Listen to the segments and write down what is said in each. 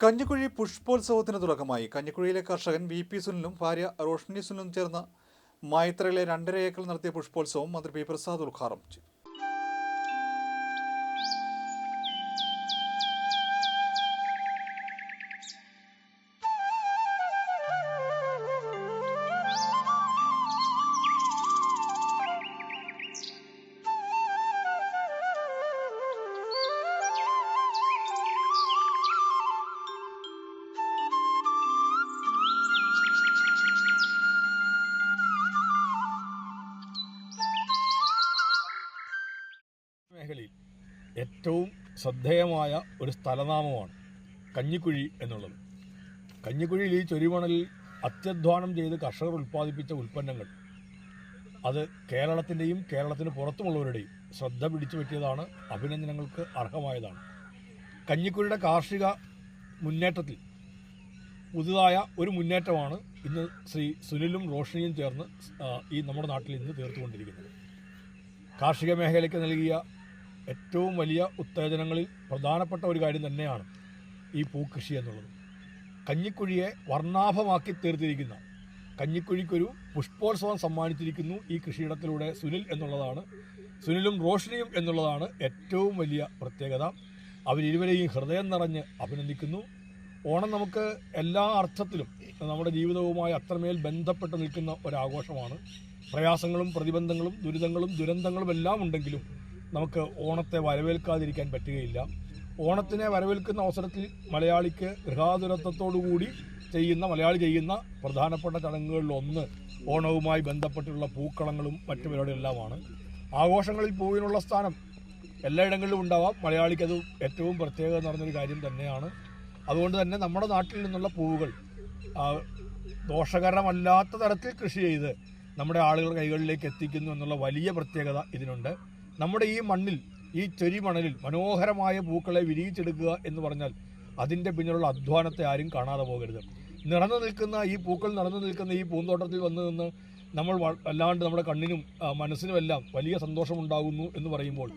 കഞ്ഞിക്കുഴി പുഷ്പോത്സവത്തിന് തുടക്കമായി. കഞ്ഞിക്കുഴിയിലെ കർഷകൻ V P സുനിലും ഭാര്യ റോഷ്നി സുനിലും ചേർന്ന് മായത്രയിലെ രണ്ടര ഏക്കർ നടത്തിയ പുഷ്പോത്സവം മന്ത്രി പി പ്രസാദ് ഉദ്ഘാടനം ചെയ്തു. ഏറ്റവും ശ്രദ്ധേയമായ ഒരു സ്ഥലനാമമാണ് കഞ്ഞിക്കുഴി എന്നുള്ളത്. കഞ്ഞിക്കുഴിയിൽ ഈ ചൊരിമണലിൽ അത്യധ്വാനം ചെയ്ത് കർഷകർ ഉൽപ്പാദിപ്പിച്ച ഉൽപ്പന്നങ്ങൾ. അത് കേരളത്തിന്റെയും കേരളത്തിന് പുറത്തുമുള്ളവരുടെയും ശ്രദ്ധ പിടിച്ചു പറ്റിയതാണ് അഭിനന്ദനങ്ങൾക്ക് അർഹമായതാണ്. കഞ്ഞിക്കുഴിയുടെ കാർഷിക മുന്നേറ്റത്തിൽ പുതുതായ ഒരു മുന്നേറ്റമാണ് ഇന്ന് ശ്രീ സുനിലും റോഷനിയും ചേർന്ന് ഈ നമ്മുടെ നാട്ടിൽ ഇന്ന് തീർത്തുകൊണ്ടിരിക്കുന്നത്. കാർഷിക മേഖലയ്ക്ക് നൽകിയ ഏറ്റവും വലിയ ഉത്തേജനങ്ങളിൽ പ്രധാനപ്പെട്ട ഒരു കാര്യം തന്നെയാണ് ഈ പൂക്കൃഷി എന്നുള്ളത്. കഞ്ഞിക്കുഴിയെ വർണാഭമാക്കി തീർത്തിരിക്കുന്ന കഞ്ഞിക്കുഴിക്കൊരു പുഷ്പോത്സവം സമ്മാനിച്ചിരിക്കുന്നു ഈ കൃഷിയിടത്തിലൂടെ സുനിൽ എന്നുള്ളതാണ്. സുനിലും റോഷനിയും എന്നുള്ളതാണ് ഏറ്റവും വലിയ പ്രത്യേകത. അവരിരുവരെയും ഹൃദയം നിറഞ്ഞ് അഭിനന്ദിക്കുന്നു. ഓണം നമുക്ക് എല്ലാ അർത്ഥത്തിലും നമ്മുടെ ജീവിതവുമായി അത്രമേൽ ബന്ധപ്പെട്ട് നിൽക്കുന്ന ഒരാഘോഷമാണ്. പ്രയാസങ്ങളും പ്രതിബന്ധങ്ങളും ദുരിതങ്ങളും ദുരന്തങ്ങളും എല്ലാം ഉണ്ടെങ്കിലും നമുക്ക് ഓണത്തെ വരവേൽക്കാതിരിക്കാൻ പറ്റുകയില്ല. ഓണത്തിനെ വരവേൽക്കുന്ന അവസരത്തിൽ മലയാളിക്ക് ഗൃഹാതുരത്വത്തോടുകൂടി ചെയ്യുന്ന മലയാളി ചെയ്യുന്ന പ്രധാനപ്പെട്ട ചടങ്ങുകളിൽ ഒന്ന് ഓണവുമായി ബന്ധപ്പെട്ടുള്ള പൂക്കളങ്ങളും മറ്റു പരിപാടികളെല്ലാമാണ്. ആഘോഷങ്ങളിൽ പൂവിനുള്ള സ്ഥാനം എല്ലായിടങ്ങളിലും ഉണ്ടാവാം. മലയാളിക്ക് അത് ഏറ്റവും പ്രത്യേകത നടന്നൊരു കാര്യം തന്നെയാണ്. അതുകൊണ്ട് തന്നെ നമ്മുടെ നാട്ടിൽ നിന്നുള്ള പൂവുകൾ ദോഷകരമല്ലാത്ത തരത്തിൽ കൃഷി ചെയ്ത് നമ്മുടെ ആളുകൾ കൈകളിലേക്ക് എത്തിക്കുന്നു എന്നുള്ള വലിയ പ്രത്യേകത ഇതിനുണ്ട്. നമ്മുടെ ഈ മണ്ണിൽ ഈ ചെരി മണലിൽ മനോഹരമായ പൂക്കളെ വിരിയിച്ചെടുക്കുക എന്ന് പറഞ്ഞാൽ അതിന്റെ പിന്നിലുള്ള അധ്വാനത്തെ ആരും കാണാതെ പോകരുത്. നിറഞ്ഞു നിൽക്കുന്ന ഈ പൂക്കൾ നിറഞ്ഞു നിൽക്കുന്ന ഈ പൂന്തോട്ടത്തിൽ വന്നു നിന്ന് നമ്മൾ അല്ലാണ്ട് നമ്മുടെ കണ്ണിനും മനസ്സിനുമെല്ലാം വലിയ സന്തോഷമുണ്ടാകുന്നു എന്ന് പറയുമ്പോൾ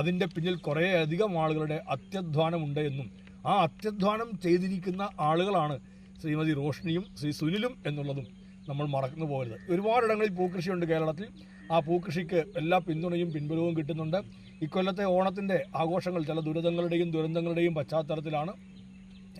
അതിന്റെ പിന്നിൽ കുറേയധികം ആളുകളുടെ അത്യധ്വാനമുണ്ട് എന്നും ആ അത്യധ്വാനം ചെയ്തിരിക്കുന്ന ആളുകളാണ് ശ്രീമതി റോഷ്നിയും ശ്രീ സുനിലും എന്നുള്ളതും നമ്മൾ മറന്നു പോകരുത്. ഒരുപാടിടങ്ങളിൽ പൂക്കൃഷിയുണ്ട് കേരളത്തിൽ. ആ പൂക്കൃഷിക്ക് എല്ലാ പിന്തുണയും പിൻബലവും കിട്ടുന്നുണ്ട്. ഇക്കൊല്ലത്തെ ഓണത്തിന്റെ ആഘോഷങ്ങൾ ചില ദുരിതങ്ങളുടെയും ദുരന്തങ്ങളുടെയും പശ്ചാത്തലത്തിലാണ്.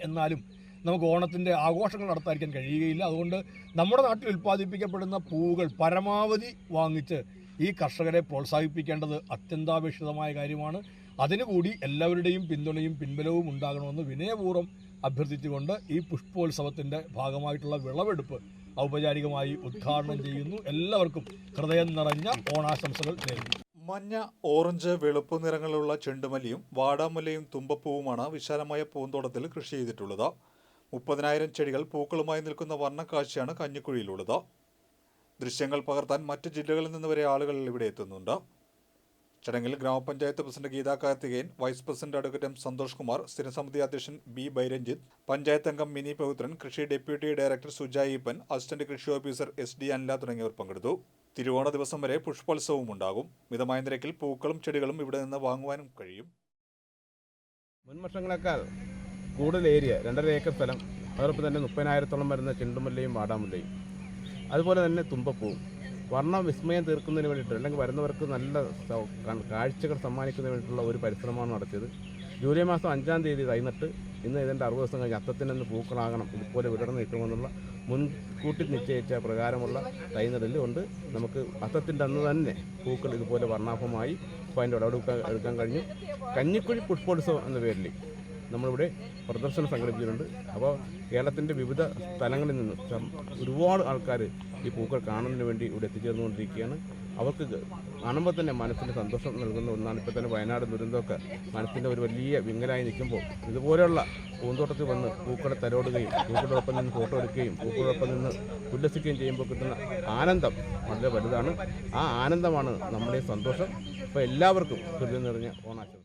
എന്നാലും നമുക്ക് ഓണത്തിന്റെ ആഘോഷങ്ങൾ നടത്താതിരിക്കാൻ കഴിയുകയില്ല. അതുകൊണ്ട് നമ്മുടെ നാട്ടിൽ ഉൽപ്പാദിപ്പിക്കപ്പെടുന്ന പൂവുകൾ പരമാവധി വാങ്ങിച്ച് ഈ കർഷകരെ പ്രോത്സാഹിപ്പിക്കേണ്ടത് അത്യന്താപേക്ഷിതമായ കാര്യമാണ്. അതിനുകൂടി എല്ലാവരുടെയും പിന്തുണയും പിൻബലവും ഉണ്ടാകണമെന്ന് വിനയപൂർവം അഭ്യർത്ഥിച്ചുകൊണ്ട് ഈ പുഷ്പോത്സവത്തിന്റെ ഭാഗമായിട്ടുള്ള വിളവെടുപ്പ് ഔപചാരികമായി ഉദ്ഘാടനം ചെയ്യുന്നു. എല്ലാവർക്കും ഹൃദയം നിറഞ്ഞ ഓണാശംസകൾ നേരുന്നു. മഞ്ഞ ഓറഞ്ച് വെളുപ്പ് നിറങ്ങളുള്ള ചെണ്ടുമല്ലിയും വാടാമല്ലയും തുമ്പപ്പൂവുമാണ് വിശാലമായ പൂന്തോട്ടത്തിൽ കൃഷി ചെയ്തിട്ടുള്ളത്. മുപ്പതിനായിരം ചെടികൾ പൂക്കളുമായി നിൽക്കുന്ന വർണക്കാഴ്ചയാണ് കഞ്ഞിക്കുഴിയിലുള്ളത്. ദൃശ്യങ്ങൾ പകർത്താൻ മറ്റ് ജില്ലകളിൽ നിന്ന് വരെ ആളുകൾ ഇവിടെ എത്തുന്നുണ്ട്. ചടങ്ങിൽ grama panchayat president Geetha Karthikeyan vice president advocate M Santhosh Kumar സ്ഥിരസമിതി അധ്യക്ഷൻ ബി ബൈരഞ്ജിത്ത് പഞ്ചായത്ത് അംഗം മിനി പവിത്രൻ കൃഷി ഡെപ്യൂട്ടി ഡയറക്ടർ സുജായിപ്പൻ അസിസ്റ്റന്റ് കൃഷി ഓഫീസർ എസ് ഡി അനില തുടങ്ങിയവർ പങ്കെടുത്തു. തിരുവോണ ദിവസം വരെ പുഷ്പോത്സവവും ഉണ്ടാകും. മിതമായ നിരക്കിൽ പൂക്കളും ചെടികളും ഇവിടെ നിന്ന് വാങ്ങുവാനും കഴിയും. മുൻവർഷങ്ങളെക്കാൾ കൂടുതൽ ഏരിയ രണ്ടര ഏക്കർ സ്ഥലം അതോടൊപ്പം തന്നെ മുപ്പതിനായിരത്തോളം വരുന്ന ചെണ്ടുമല്ലയും വാടാമല്ലയും. അതുപോലെ തന്നെ തുമ്പപ്പൂവും. വർണ വിസ്മയം തീർക്കുന്നതിന് വേണ്ടിയിട്ട് അല്ലെങ്കിൽ വരുന്നവർക്ക് നല്ല കാഴ്ചകൾ സമ്മാനിക്കുന്നതിന് വേണ്ടിയിട്ടുള്ള ഒരു പരിശ്രമമാണ് നടത്തിയത്. ജൂലൈ മാസം അഞ്ചാം തീയതി കഴിഞ്ഞിട്ട് ഇന്ന് ഇതിന്റെ അറുപത് ദിവസം കഴിഞ്ഞ് അത്തത്തിനൊന്ന് പൂക്കളാകണം ഇതുപോലെ വിടർന്ന് കിട്ടുമെന്നുള്ള മുൻകൂട്ടി നിശ്ചയിച്ച പ്രകാരമുള്ള തൈനടൽ കൊണ്ട് നമുക്ക് അത്തത്തിന്റെ അന്ന് തന്നെ പൂക്കൾ ഇതുപോലെ വർണാഭമായി അപ്പോൾ അതിന്റെ ഉടവെടുക്കാൻ എടുക്കാൻ കഴിഞ്ഞു. കഞ്ഞിക്കുഴി പുഷ്പോത്സവം എന്ന പേരിൽ നമ്മളിവിടെ പ്രദർശനം സംഘടിപ്പിച്ചിട്ടുണ്ട്. അപ്പോൾ കേരളത്തിന്റെ വിവിധ സ്ഥലങ്ങളിൽ നിന്ന് ഒരുപാട് ആൾക്കാർ ഈ പൂക്കൾ കാണുന്നതിന് വേണ്ടി ഇവിടെ എത്തിച്ചേർന്നുകൊണ്ടിരിക്കുകയാണ്. അവർക്ക് കാണുമ്പോൾ തന്നെ മനസ്സിന് സന്തോഷം നൽകുന്ന ഒന്നാണ്. ഇപ്പോൾ തന്നെ വയനാട് ദുരന്തമൊക്കെ മനസ്സിന്റെ ഒരു വലിയ വിങ്ങലായി നിൽക്കുമ്പോൾ ഇതുപോലെയുള്ള പൂന്തോട്ടത്തിൽ വന്ന് പൂക്കളെ തരോടുകയും പൂക്കളോടൊപ്പം നിന്ന് ഫോട്ടോ എടുക്കുകയും പൂക്കളോടൊപ്പം നിന്ന് ഉല്ലസിക്കുകയും ചെയ്യുമ്പോൾ കിട്ടുന്ന ആനന്ദം വളരെ വലുതാണ്. ആ ആനന്ദമാണ് നമ്മുടെ സന്തോഷം. അപ്പോൾ എല്ലാവർക്കും ഹൃദയം നിറഞ്ഞ ഓണാശംസ